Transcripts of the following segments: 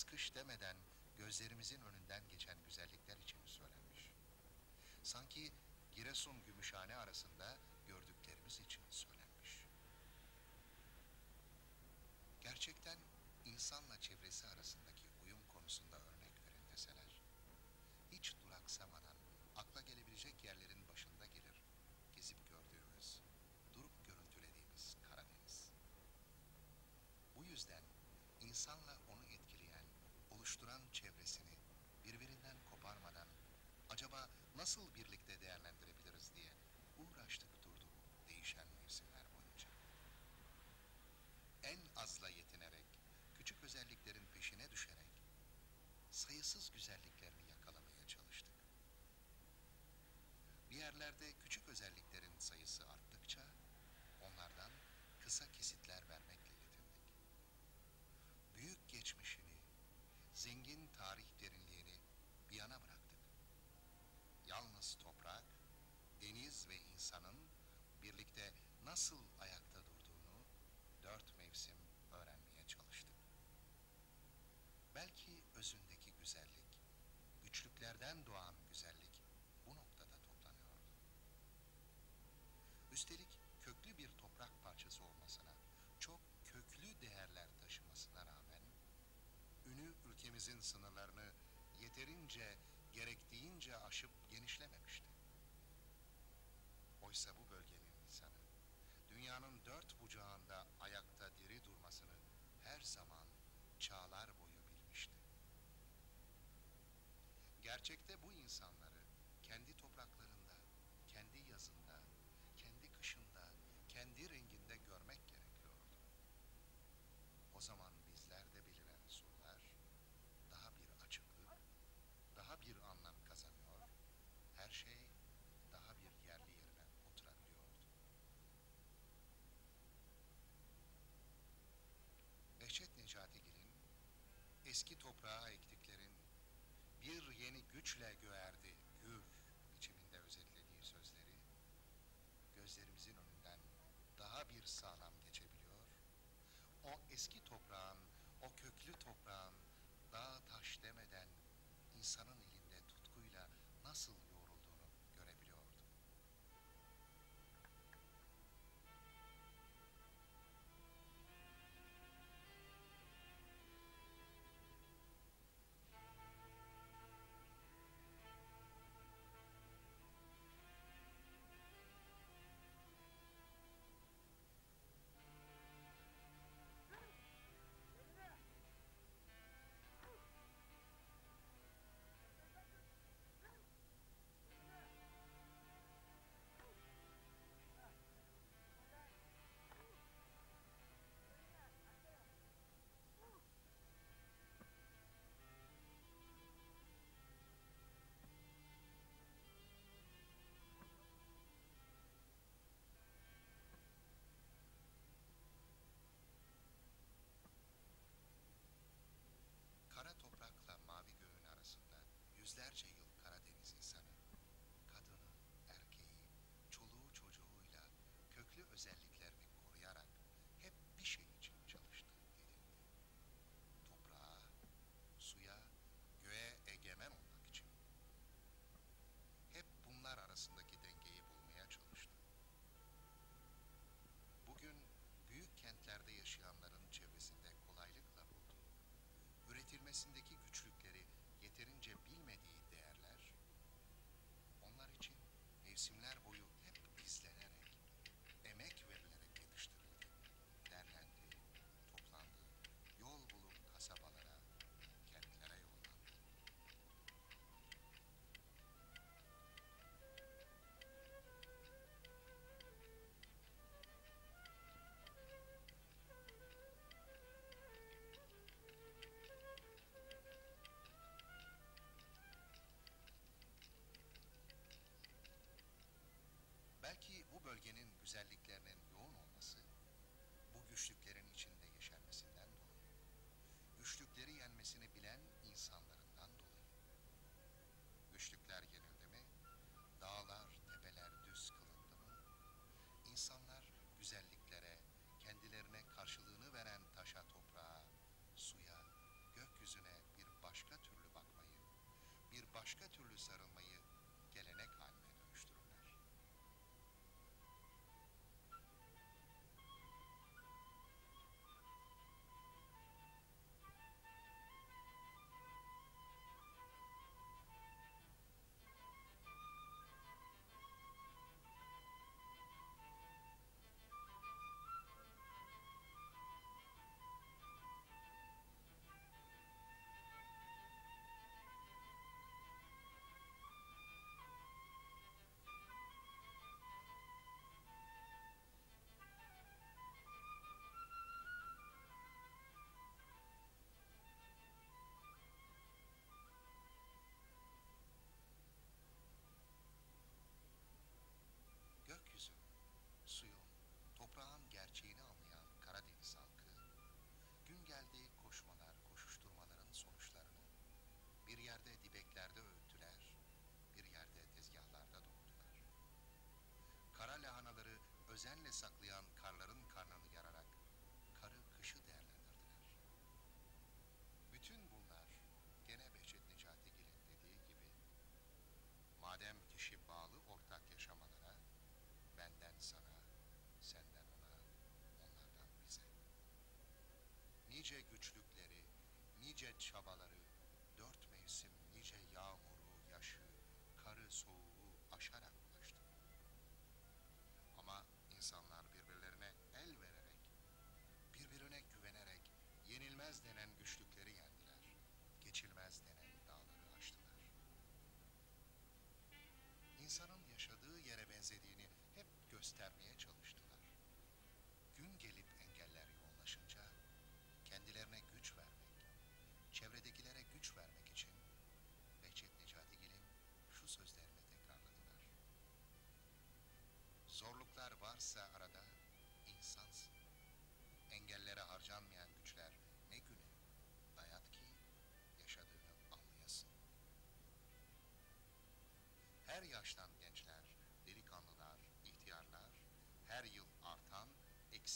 Yaz kış demeden gözlerimizin önünden geçen güzellikler için söylenmiş. Sanki Giresun Gümüşhane arasında gördüklerimiz için söylenmiş. Gerçekten insanla çevresi arasındaki uyum konusunda örnek verin deseler, hiç duraksamadan akla gelebilecek yerlerin başında gelir gezip gördüğümüz, durup görüntülediğimiz Karadeniz. Bu yüzden insanla oluşturan çevresini birbirinden koparmadan acaba nasıl birlikte değerlendirebiliriz diye uğraştık durduk değişen mevsimler boyunca. En azla yetinerek, küçük özelliklerin peşine düşerek sayısız güzelliklerini yakalamaya çalıştık. Bir yerlerde küçük özelliklerin sayısı arttıkça onlardan kısa kesitler vermekle Üstelik köklü bir toprak parçası olmasına, çok köklü değerler taşımasına rağmen, ünü ülkemizin sınırlarını yeterince, gerektiğince aşıp genişlememişti. Oysa bu bölgenin insanı, dünyanın dört bucağında ayakta diri durmasını her zaman çağlar boyu bilmişti. Gerçekte bu insanları kendi topraklarında, kendi yazında, kendi kışında, kendi renginde görmek gerekiyordu. O zaman bizler de beliren sorular daha bir açıklık, daha bir anlam kazanıyor, her şey daha bir yerli yerine oturabiliyordu. Behçet Necatigil'in eski toprağa ektiklerin bir yeni güçle göğerdi gür biçiminde özetlediği sözleri gözlerimizin önünden daha bir sağlam geçebiliyor. O eski toprağın, bölgenin güzelliklerinin Nice güçlükleri, nice çabaları,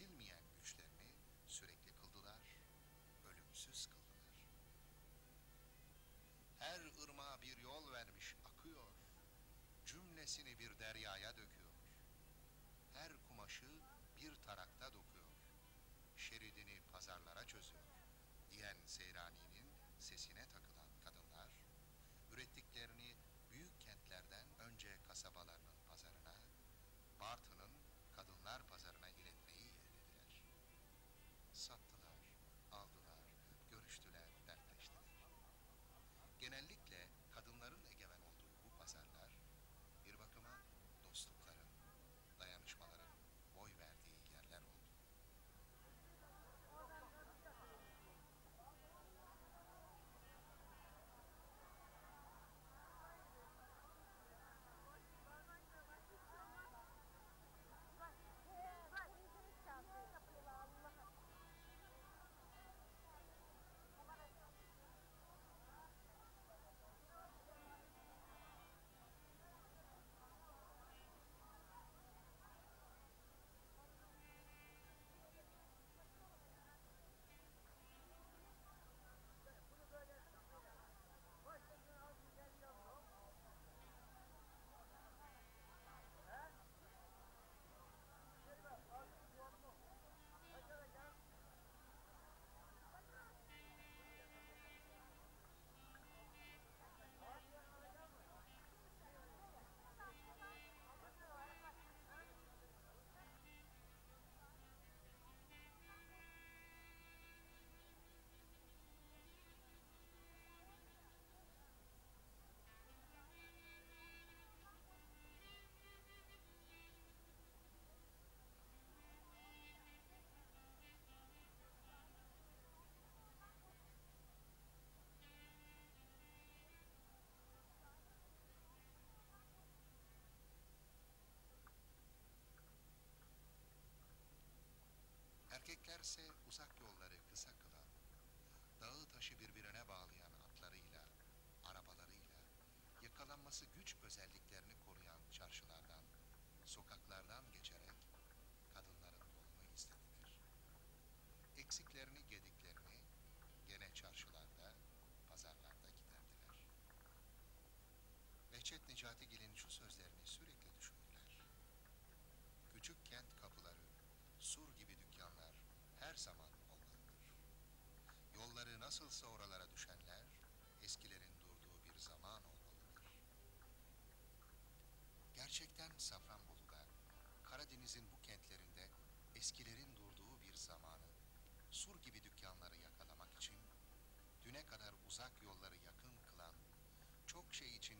eksilmeyen güçlerini sürekli kıldılar, ölümsüz kıldılar. Her ırmağa bir yol vermiş akıyor, cümlesini bir deryaya döküyor. Her kumaşı bir tarakta dokuyor, şeridini pazarlara çözüyor Erkeklerse uzak yolları kısa kılan, dağı taşı birbirine bağlayan atlarıyla, arabalarıyla, yakalanması güç özelliklerini koruyan çarşılardan, sokaklardan geçerek kadınların yolunu izlediler. Eksiklerini, gediklerini zaman olmalıdır. Yolları nasılsa oralara düşenler, eskilerin durduğu bir zaman olmalıdır. Gerçekten Safranbolu'da, Karadeniz'in bu kentlerinde eskilerin durduğu bir zamanı, sur gibi dükkanları yakalamak için, düne kadar uzak yolları yakın kılan, çok şey için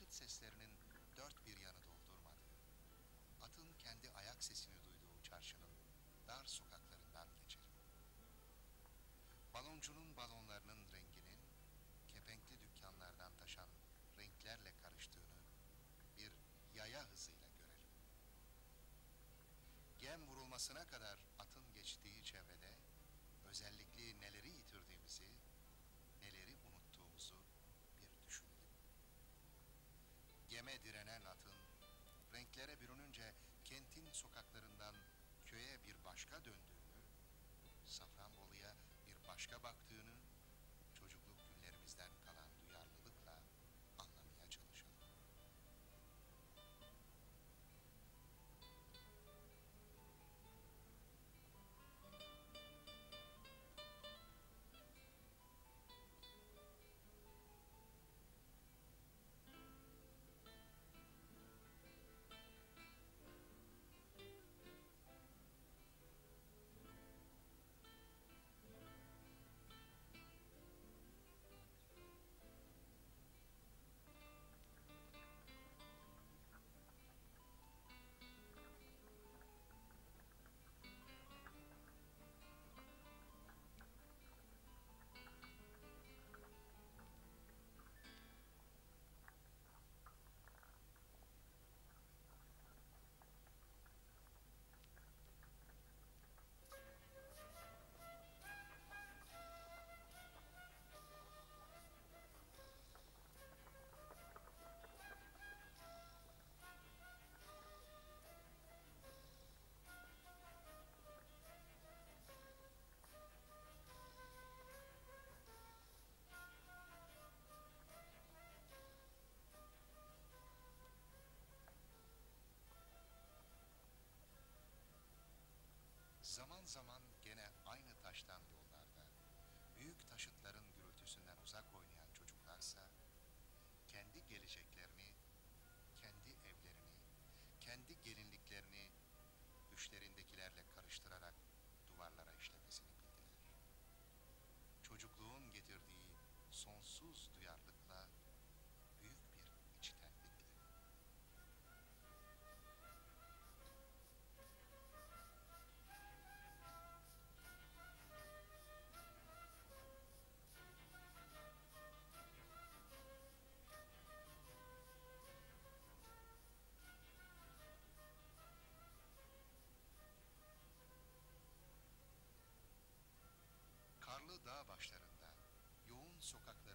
taşıt seslerinin dört bir yanı doldurmadığı, atın kendi ayak sesini duyduğu çarşının dar sokaklarından geçerim. Baloncunun balonlarının renginin kepenkli dükkanlardan taşan renklerle karıştığını bir yaya hızıyla görelim. Gem vurulmasına kadar atın geçtiği çevrede özellikle neleri yitirdiğimizi, sokaklarından köye bir başka döndüğünü, Safranbolu'ya bir başka baktığını, Zaman zaman gene aynı taştan yollarda, büyük taşıtların gürültüsünden uzak oynayan çocuklarsa, kendi geleceklerini, kendi evlerini, kendi gelinliklerini düşlerindekilerle karıştırarak duvarlara işlemesini bildiler. Çocukluğun getirdiği sonsuz duyarlılıkla Dağ başlarında, yoğun sokakların